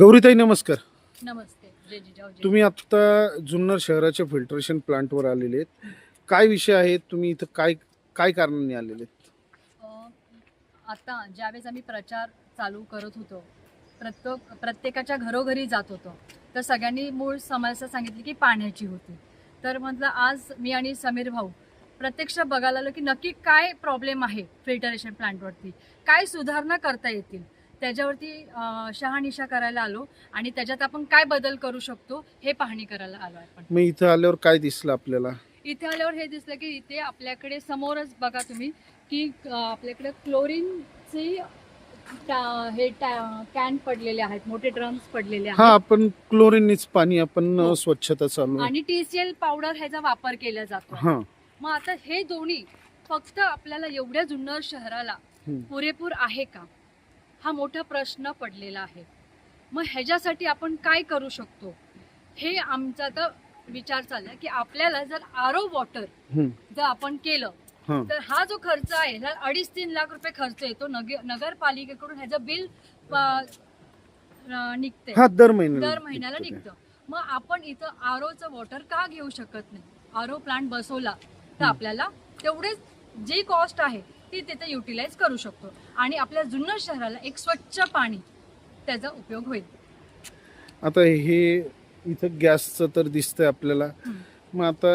गौरीताई नमस्कार. नमस्ते. जय जिजाऊ तुम्ही आत्ता जुन्नर शहराच्या फिल्ट्रेशन प्लांटवर आलेले आहेत. काय विषय आहेत तुम्ही इथं काय काय कारणाने आलेले आहेत? आता ज्यावेळेस आम्ही प्रचार चालू करत होतो प्रत्येक प्रत्येकाच्या घरोघरी जात होतो तर सगळ्यांनी मूळ समस्या सांगितली की पाण्याची होती. तर म्हटलं आज मी आणि समीर भाऊ प्रत्यक्ष बघायला आलो की नक्की काय प्रॉब्लेम आहे फिल्टरेशन प्लांटवरती काय सुधारणा करता येतील? त्याच्यावरती शहानिशा करायला आलो आणि त्याच्यात आपण काय बदल करू शकतो हे पाहणी करायला आलो आपण मग इथं आल्यावर काय दिसलं आपल्याला इथे आल्यावर हे दिसलं की इथे आपल्याकडे समोरच बघा तुम्ही की आपल्याकडे क्लोरीनचे हे कॅन पडलेले आहेत मोठे ड्रम्स पडलेले हा आहेत आपण क्लोरीननीच पाणी आपण हो. स्वच्छता चालू. आणि टीसीएल पावडर ह्याचा वापर केला जातो मग आता हे दोन्ही फक्त आपल्याला एवढ्या जुन्नर शहराला. पुरेपूर आहे का हा मोठा प्रश्न पडलेला आहे. मग ह्याच्यासाठी आपण काय करू शकतो? हे आमचा आता विचार चाललाय की आपल्याला जर आरो वॉटर. जर आपण केलं तर हा जो खर्च आहे ह्या अडीच तीन लाख रुपये खर्च येतो नग नगरपालिकेकडून ह्याचं बिल निघते हा दर महिन्याला निघतं. मग आपण इथं आरोचं वॉटर का घेऊ शकत नाही? आरो प्लांट बसवला तर. आपल्याला तेवढेच जी कॉस्ट आहे ती तिथे युटिलाइज करू शकतो. आणि आपल्या जुन्नर शहराला एक स्वच्छ पाणी त्याचा उपयोग होईल. आता हे इथं गॅसचं तर दिसतंय आपल्याला. मग आता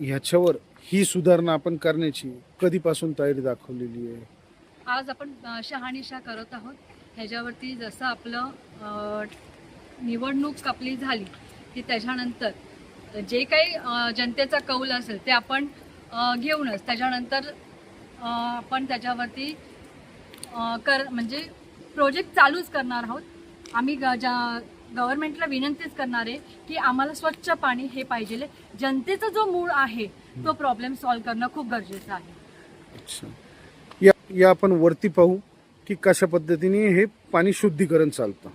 ह्याच्यावर ही सुधारणा आपण करण्याची कधीपासून तयारी दाखवलेली आहे? आज आपण शहानिशा करत आहोत. ह्याच्यावरती जसं आपलं अ, निवडणूक आपली झाली की त्याच्यानंतर जे काही अ, जनतेचा कौल असेल ते आपण अ, घेऊनच त्याच्यानंतर आपण त्याच्यावरती कर म्हणजे प्रोजेक्ट चालूच करणार आहोत. आम्ही ग ज्या गव्हर्नमेंटला विनंतीच करणार आहे की आम्हाला स्वच्छ पाणी हे पाहिजे. जनतेचा जो मूळ आहे तो प्रॉब्लेम सॉल्व्ह करणं खूप गरजेचं आहे. अच्छा. या या आपण वरती पाहू की कशा पद्धतीने हे पाणी शुद्धीकरण चालतं.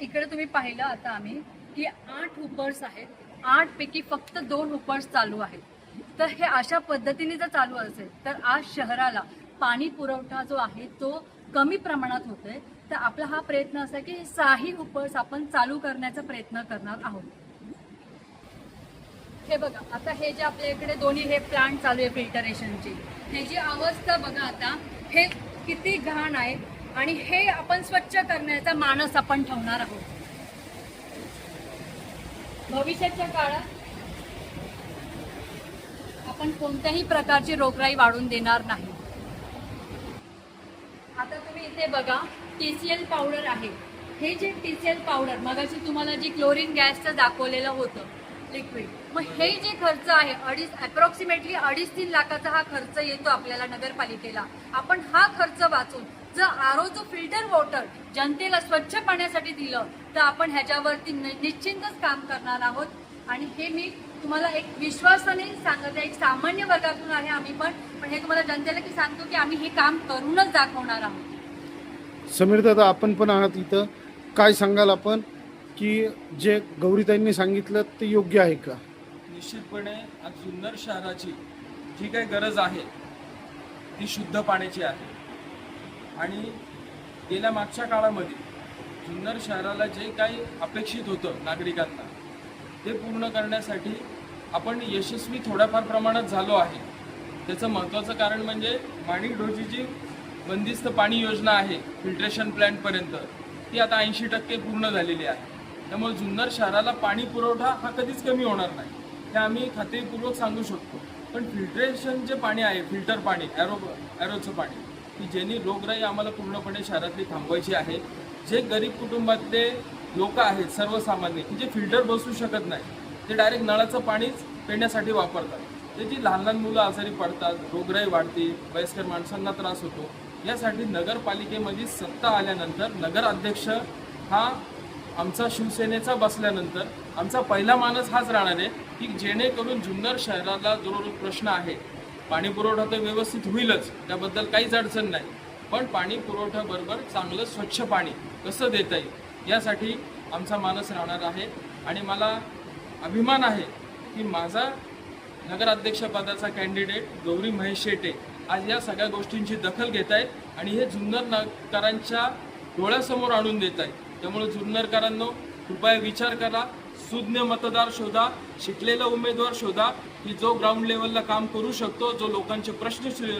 इकडे तुम्ही पाहिलं आता आम्ही. की आठ हुपर्स आहेत. आठ पैकी फक्त दोन हुपर्स चालू आहेत. तर हे अशा पद्धतीने जर चालू असेल तर आज शहराला पाणी पुरवठा जो आहे तो कमी प्रमाणात होतोय. तर आपला हा प्रयत्न असा की हे सहाही हुपर्स आपण चालू करण्याचा प्रयत्न करणार आहोत. हे बघा आता हे जे आपल्या इकडे दोन्ही हे प्लांट चालू आहे फिल्टरेशनची जी अवस्था बघा आता हे किती घाण आहे आणि हे आपण स्वच्छ करण्याचा मानस आपण ठेवणार आहोत. भविष्याच्या काळात आपण कोणत्याही प्रकारची रोगराई वाढून देणार नाही. आता तुम्ही इथे बघा टीसीएल पावडर आहे. हे जे टीसीएल पावडर मगाशी तुम्हाला जे क्लोरीन गॅसचं दाखवलेलं होतं लिक्विड मग हे जे खर्च आहे अडीच अप्रॉक्सिमेटली अडीच तीन लाखाचा हा खर्च येतो आपल्याला नगरपालिकेला. आपण हा खर्च वाचून जर आरोचं फिल्टर वॉटर जनतेला स्वच्छ पाण्यासाठी दिलं तर आपण ह्याच्यावरती निश्चितच काम करणार आहोत. आणि हे मी तुम्हाला एक विश्वासाने सांगत आहे एक सामान्य वर्गातून आहे आम्ही पण पण हे तुम्हाला जनतेला की सांगतो की आम्ही हे काम करूनच दाखवणार आहोत. समीर दादा आपण पण आहात इथं. काय सांगाल आपण? की जे गौरीताईंनी सांगितलं ते योग्य आहे का? निश्चितपणे आज जुन्नर शहराची जी काही गरज आहे ती शुद्ध पाण्याची आहे. आणि गेल्या मागच्या काळामध्ये जुन्नर शहराला जे काही अपेक्षित होतं नागरिकांना ते पूर्ण करण्यासाठी आपण यशस्वी थोड्याफार प्रमाणात झालो आहे. त्याचं महत्त्वाचं कारण म्हणजे माणिक डोजीची जी बंदिस्त पाणी योजना आहे फिल्ट्रेशन प्लॅन्टपर्यंत ती आता ऐंशी टक्के पूर्ण झालेली आहे. त्यामुळे जुन्नर शहराला पाणी पुरवठा हा कधीच कमी होणार नाही. हे आम्ही खात्रीपूर्वक सांगू शकतो. पण फिल्ट्रेशन जे पाणी आहे फिल्टर पाणी ॲरो ॲरोचं पाणी की ज्यांनी रोगराई आम्हाला पूर्णपणे शहरातली थांबवायची आहे जे गरीब कुटुंबातले लोक आहेत सर्वसामान्य की जे फिल्टर बसू शकत नाही ते डायरेक्ट नळाचं पाणीच पिण्यासाठी वापरतात. ते जी लहान लहान मुलं आजारी पडतात रोगराई वाढते वयस्कर माणसांना त्रास होतो यासाठी नगरपालिकेमध्ये सत्ता आल्यानंतर नगर अध्यक्ष हा आमचा शिवसेनेचा बसल्यानंतर आमचा पहिला मानस हाच राहणार आहे की जेणेकरून जुन्नर शहराला जो प्रश्न आहे पाणी पुरवठा तर व्यवस्थित होईलच त्याबद्दल काहीच अडचण नाही. पण पाणी पुरवठ्याबरोबर चांगलं स्वच्छ पाणी कसं देता येईल यासाठी आमचा मानस राहणार आहे. आणि मला अभिमान आहे की माझा नगराध्यक्षपदाचा कॅन्डिडेट गौरी महेश शेटे आज या सगळ्या गोष्टींची दखल घेत आहेत आणि हे जुन्नरकरांच्या डोळ्यासमोर आणून देत आहेत त्यामुळे जुन्नरकरांनो कृपया विचार करा. सुज्ञ मतदार शोधा शिकलेला उमेदवार शोधा की जो ग्राउंड लेवलला काम करू शकतो जो लोकांचे प्रश्न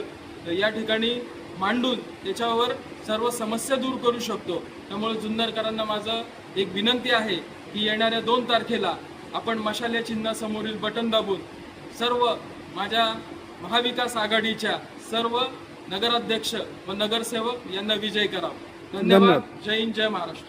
या ठिकाणी मांडून त्याच्यावर सर्व समस्या दूर करू शकतो. त्यामुळे जुन्नरकरांना माझं एक विनंती आहे की येणाऱ्या दोन तारखेला आपण मशाल्या चिन्हासमोरील बटन दाबून सर्व माझ्या महाविकास आघाडीच्या सर्व नगराध्यक्ष व नगरसेवक यांना विजय करा धन्यवाद. धन्यवाद. जय हिंद जय महाराष्ट्र.